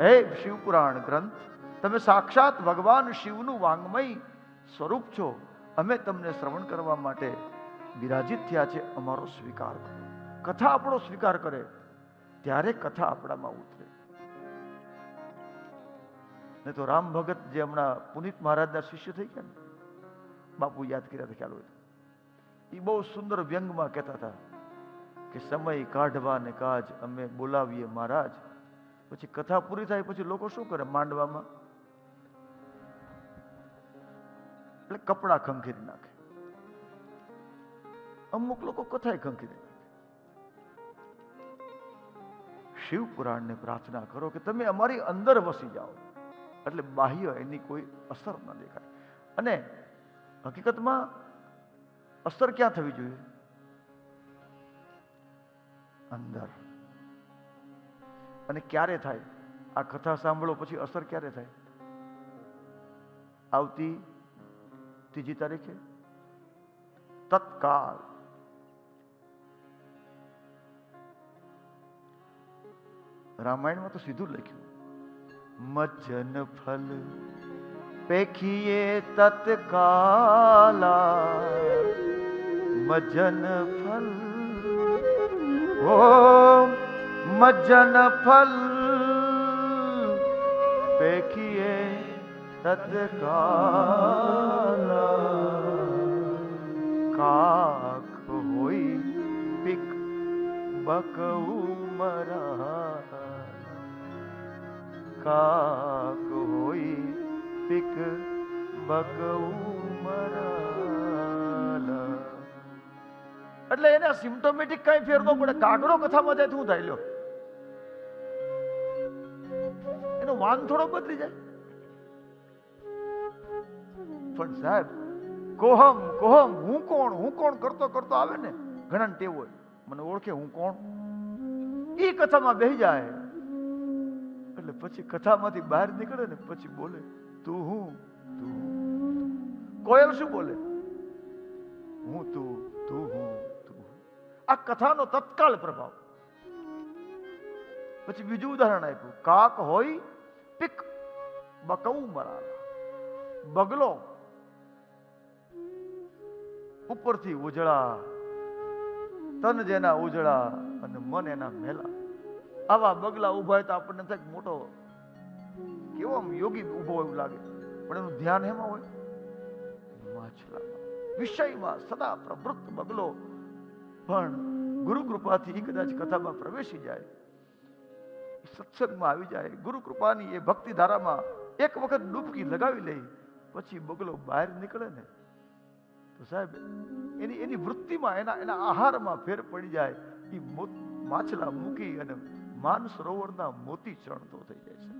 હે શિવપુરાણ ગ્રંથ, તમે સાક્ષાત ભગવાન શિવનું વાંગમય સ્વરૂપ છો. અમે તમને શ્રવણ કરવા માટે બિરાજિત થયા છે. અમારો સ્વીકાર કરો. કથા આપણો સ્વીકાર કરે, ત્યારે કથા આપણામાં ઉતરે. નહીં તો રામ ભગત જે હમણાં પુનિત મહારાજના શિષ્ય થઈ ગયા ને, બાપુ યાદ કર્યા ખ્યાલ હોય એ બહુ સુંદર વ્યંગમાં કહેતા હતા કે સમય કાઢવા ને કાજ અમે બોલાવીએ મહારાજ પછી કથા પૂરી થાય, પછી લોકો શું કરે માંડવામાં? એટલે કપડા ખંખેરી નાખે. અમુક લોકો કથાય ખંખેરી નાખે. શિવપુરાણને પ્રાર્થના કરો કે તમે અમારી અંદર વસી જાઓ. એટલે બાહ્ય એની કોઈ અસર ન દેખાય. અને હકીકતમાં અસર ક્યાં થવી જોઈએ? અંદર. અને ક્યારે થાય? આ કથા સાંભળો પછી અસર ક્યારે થાય? આવતી ત્રીજી તારીખે? તત્કાલ. રામાયણમાં તો સીધું લખ્યું. મજન ફલ પેખીએ તત્કાલા. મજન ફલ મજ્જન ફલ પેખીએ તત્કાલ. કાક હોય પીક બકવું મરા કાક હોય પિક બકવું મરા એટલે એને સિમ્ટોમેટિક કઈ ફેરવો પડે. કાગડો કથામાં જાય શું થાય લ્યો? વાન થોડો બદલી જાય. પણ સાહેબ, કોહમ કોહમ, હું કોણ? હું કોણ કરતો કરતો આવે ને ઘણા ટેવ હોય. મને ઓળખે હું કોણ? એ કથામાં બેહી જાય. એટલે પછી કથામાંથી બહાર નીકળે ને, પછી બોલે, તું હું? તું. કોયલ શું બોલે? હું તું તું હું, તું આ કથાનો તત્કાલ પ્રભાવ. પછી બીજું ઉદાહરણ આપ્યું. કાક હોય પીક બકવું મરાલા. બગલો ઉપરથી ઉજળા, તન જેના ઉજળા અને મન એના મેલા. આવા બગલા ઊભા તો આપણને થાય મોટો કેવો આમ યોગી ઊભો એવું લાગે. પણ એનું ધ્યાન એમાં હોય? માછલામાં વિષયમાં સદા પ્રવૃત્ત બગલો. પણ ગુરુ કૃપાથી કદાચ કથામાં પ્રવેશી જાય. સત્સંગમાં આવી જાય, ગુરુ કૃપાની એ ભક્તિ ધારામાં એક વખત ડૂબકી લગાવી લે પછી બગલો બહાર નીકળે ને. તો સાહેબ, એની એની વૃત્તિમાં, એના એના આહારમાં ફેર પડી જાય એ માછલા મૂકી અને માન સરોવરના મોતી ચણતો થઈ જાય છે.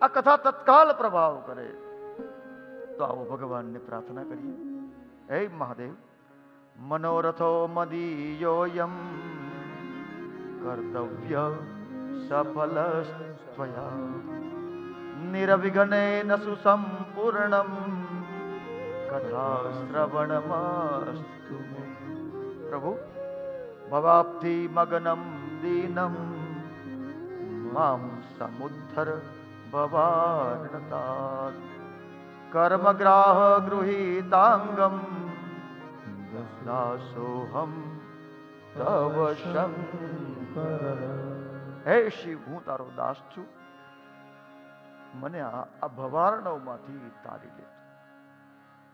આ કથા તત્કાલ પ્રભાવ કરે. તો આવો ભગવાનને પ્રાર્થના કરીએ. હે મહાદેવ, મનોરથો મદીયોયમ કર્તવ્ય સફલ સ્વયા નિરવિઘ્નેન સુસંપૂર્ણમ કથા શ્રવણમસ્તુ. પ્રભુ ભવાબ્ધિ મગનમ દીનમ મામ સમુદ્ધર ભવાનતા કર્મગ્રાહ ગૃહીતાંગમ દાસોહમ તવ શંકર હે શિવ હું તારો દાસ છું. મને આ ભવાર્ણવમાંથી તારી લે.